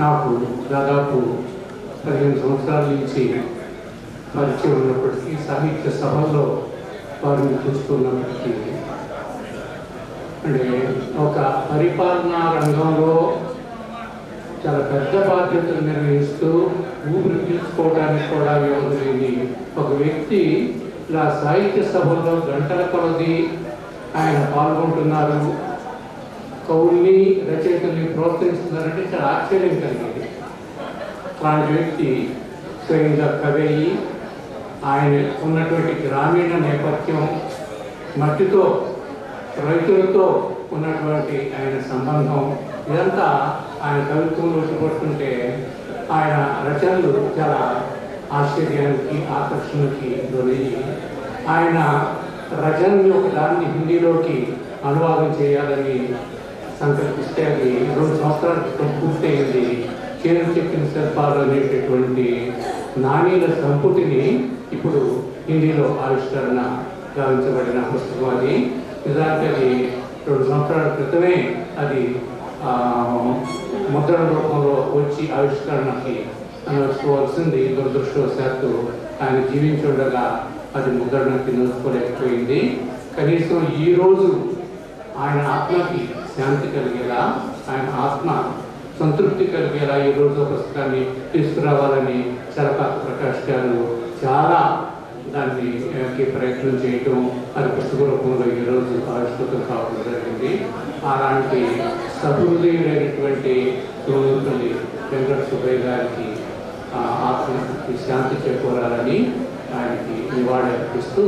నాకు దాదాపు పదిహేను సంవత్సరాల నుంచి పరిచయం ఉన్నప్పటికీ సాహిత్య సభల్లో వారిని చూస్తున్నప్పటికీ అంటే ఒక పరిపాలనా రంగంలో చాలా పెద్ద బాధ్యతలు నిర్వహిస్తూ ఊపిరి తీసుకోవడానికి కూడా వ్యవధి ఒక వ్యక్తి ఇలా సాహిత్య సభల్లో గంటల కొలది ఆయన పాల్గొంటున్నారు. కవుల్ని రచయితల్ని ప్రోత్సహిస్తున్నారంటే చాలా ఆశ్చర్యం కలిగింది. అలాంటి వ్యక్తి స్వయంగా కవి అయ్యి ఆయన ఉన్నటువంటి గ్రామీణ నేపథ్యం మట్టితో రైతులతో ఉన్నటువంటి ఆయన సంబంధం ఇదంతా ఆయన కవిత్వంలో ఇష్టపడుతుంటే ఆయన రచనలు చాలా ఆశ్చర్యానికి ఆకర్షణకి దొరికి ఆయన రచనని ఒకదాన్ని హిందీలోకి అనువాదం చేయాలని సంకల్పిస్తే అది రెండు సంవత్సరాల క్రితం పూర్తయింది. చీర చెక్కిన శిల్పాలు అనేటటువంటి నాణ్యుల సంపుటిని ఇప్పుడు హిందీలో ఆవిష్కరణ గావించబడిన పుస్తకం అది. నిజానికి అది రెండు సంవత్సరాల క్రితమే అది ముద్రణ రూపంలో వచ్చి ఆవిష్కరణకి అనుకోవాల్సింది దురదృష్టవశాత్తు ఆయన జీవించుండగా అది ముద్రణకి నడుచుకోలేకపోయింది కనీసం ఈ రోజు ఆయన ఆత్మకి శాంతి కలిగేలా ఆయన ఆత్మ సంతృప్తి కలిగేలా ఈ రోజు పుస్తకాన్ని తీసుకురావాలని చలపాత ప్రకాష్ గారు చాలా దాన్ని ప్రయత్నం చేయటం అది పుస్తక రూపంలో ఈ రోజు ఆవిష్కృతం కావడం జరిగింది. అలాంటి సహృదయుడైనటువంటి తల్లి వెంకట సుబ్బయ్య గారికి ఆత్మకి శాంతి చేకూరాలని ఆయనకి నివాళి అర్పిస్తూ